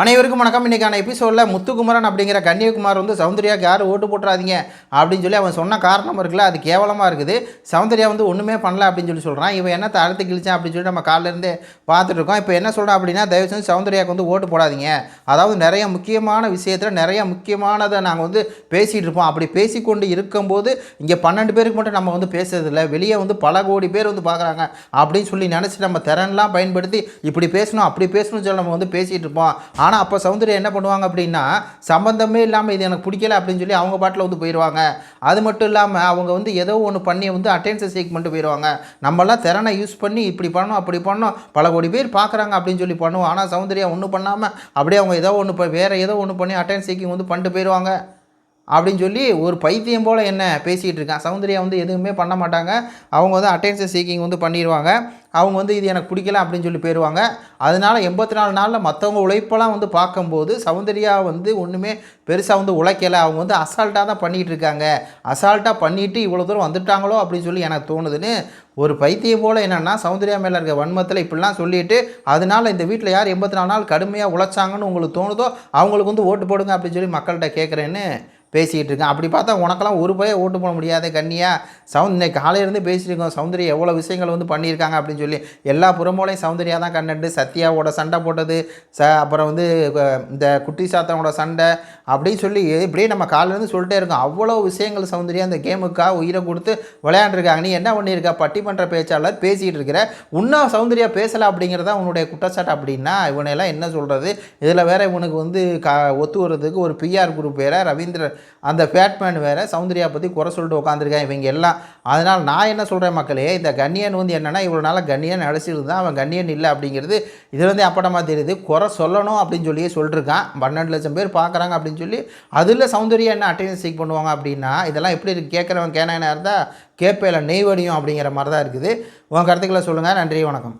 அனைவருக்கும் வணக்கம். இன்றைக்கான எபிசோடில் முத்துக்குமரன் அப்படிங்கிற கன்னியகுமார் வந்து சௌந்தர்யாவுக்கு யாரும் ஓட்டு போட்டுறாதீங்க அப்படின்னு சொல்லி அவன் சொன்ன காரணம் இருக்குல்ல அது கேவலமாக இருக்குது. சௌந்தர்யா வந்து ஒன்றுமே பண்ணல அப்படின்னு சொல்லி சொல்கிறான் இவன் என்ன அழுத்து கிழிச்சான் அப்படின்னு சொல்லி நம்ம காலையில பார்த்துட்டு இருக்கோம். இப்போ என்ன சொல்கிறான் அப்படின்னா தயவு செஞ்சு சௌந்தர்யாவுக்கு வந்து ஓட்டு போடாதீங்க. அதாவது நிறைய முக்கியமான விஷயத்தில் நிறைய முக்கியமானதை நாங்கள் வந்து பேசிகிட்டு இருப்போம். அப்படி பேசிக்கொண்டு இருக்கும்போது இங்கே பன்னெண்டு பேருக்கு மட்டும் நம்ம வந்து பேசுறதில்ல. வெளியே வந்து பல கோடி பேர் வந்து பார்க்குறாங்க அப்படின்னு சொல்லி நினச்சி நம்ம திறன்லாம் பயன்படுத்தி இப்படி பேசணும் அப்படி பேசணும்னு சொல்லி நம்ம வந்து பேசிகிட்டு இருப்போம். ஆனால் அப்போ சௌந்தர்யா என்ன பண்ணுவாங்க அப்படின்னா சம்மந்தமே இல்லாமல் இது எனக்கு பிடிக்கல அப்படின்னு சொல்லி அவங்க பாட்டில் வந்து போயிடுவாங்க அது மட்டும் இல்லாமல் அவங்க வந்து ஏதோ ஒன்று பண்ணி வந்து அட்டென்ஷன் சீக் பண்ணிட்டு போயிடுவாங்க நம்மளாம் திறனை யூஸ் பண்ணி இப்படி பண்ணணும் அப்படி பண்ணணும் பல கோடி பேர் பார்க்குறாங்க அப்படின்னு சொல்லி பண்ணுவோம். ஆனால் சௌந்தர்யா ஒன்றும் பண்ணாமல் அப்படியே அவங்க ஏதோ ஒன்று இப்போ வேறு ஏதோ ஒன்று பண்ணி அட்டென்ஸ் சீக்கிங் வந்து பண்ணிட்டு போயிடுவாங்க அப்படின்னு சொல்லி ஒரு பைத்தியம் போல் என்ன பேசிகிட்டு இருக்கான். சௌந்தர்யா வந்து எதுவுமே பண்ண மாட்டாங்க. அவங்க வந்து அட்டென்ஷன் சீக்கிங் வந்து பண்ணிடுவாங்க அவங்க வந்து இது எனக்கு பிடிக்கல அப்படின்னு சொல்லி போயிடுவாங்க அதனால் எண்பத்தி நாலு நாளில் மற்றவங்க உழைப்பெல்லாம் வந்து பார்க்கும்போது சௌந்தர்யா வந்து ஒன்றுமே பெருசாக வந்து உழைக்கலை. அவங்க வந்து அசால்ட்டாக தான் பண்ணிகிட்டு இருக்காங்க. அசால்ட்டாக பண்ணிவிட்டு இவ்வளோ தூரம் வந்துட்டாங்களோ அப்படின்னு சொல்லி எனக்கு தோணுதுன்னு ஒரு பைத்தியம் போல் என்னென்னா சௌந்தர்யா மேலே இருக்க வன்மத்தில் இப்படிலாம் சொல்லிட்டு அதனால் இந்த வீட்டில் யார் எண்பத்தி நாலு நாள் கடுமையாக உழைச்சாங்கன்னு உங்களுக்கு தோணுதோ அவங்களுக்கு வந்து ஓட்டு போடுங்க அப்படின்னு சொல்லி மக்கள்கிட்ட கேட்குறேன்னு பேசிக்கிட்டு இருக்கேன் அப்படி பார்த்தா உனக்கெல்லாம் ஒரு பய ஓட்டு போட முடியாத கண்ணியா? சவுந்த் இன்னைக்கு காலையிலேருந்து பேசியிருக்கோம். இருக்கோம் சௌந்தர்யா எவ்வளோ விஷயங்கள் வந்து பண்ணியிருக்காங்க அப்படின்னு சொல்லி. எல்லா புறமோலையும் சௌந்தர்யா தான் கண்டட்டு சத்யாவோட சண்டை போட்டது ச அப்புறம் வந்து இந்த குட்டி சாத்தனோட சண்டை அப்படின்னு சொல்லி இப்படியே நம்ம காலையிலேருந்து சொல்லிட்டே இருக்கோம். அவ்வளோ விஷயங்கள் சௌந்தர்யா அந்த கேமுக்காக உயிரை கொடுத்து விளையாண்டுருக்காங்க. நீ என்ன பண்ணியிருக்கா? பட்டிமன்ற பேச்சாளர் பேசிகிட்டு இருக்கிற. இன்னும் சௌந்தர்யா பேசலை அப்படிங்கிறதா உன்னுடைய குற்றச்சாட்டு அப்படின்னா இவனையெல்லாம் என்ன சொல்கிறது இதில் வேற இவனுக்கு வந்து கா ஒத்து வர்றதுக்கு ஒரு பிஆர் குரூப் வேற ரவீந்திர அந்த ஃபேட்மேன் வேறு சௌந்தர்யா பற்றி குறை சொல்லிட்டு உட்காந்துருக்கான் இவங்க எல்லாம். அதனால் நான் என்ன சொல்கிறேன் மக்களே இந்த கண்ணியன் வந்து என்னென்னா இவ்வளோ நாளாக கண்ணியன் அழைச்சிட்டு அவன் கண்ணியன் இல்லை அப்படிங்கிறது இதுலேருந்து அப்படமாக தெரியுது. குறை சொல்லணும் அப்படின்னு சொல்லி சொல்லியிருக்கான் பன்னெண்டு லட்சம் பேர் பார்க்குறாங்க அப்படின்னு சொல்லி அதில் சௌந்தர்யா என்ன அட்டெண்டன்ஸ் சீக் பண்ணுவாங்க அப்படின்னா இதெல்லாம் எப்படி இருக்கு? கேட்குறவன் கேனா இருந்தால் கேப்பையில் நெய்வடியும் அப்படிங்கிற மாதிரி தான் இருக்குது. உன் கருத்துக்களை சொல்லுங்கள் நன்றி வணக்கம்.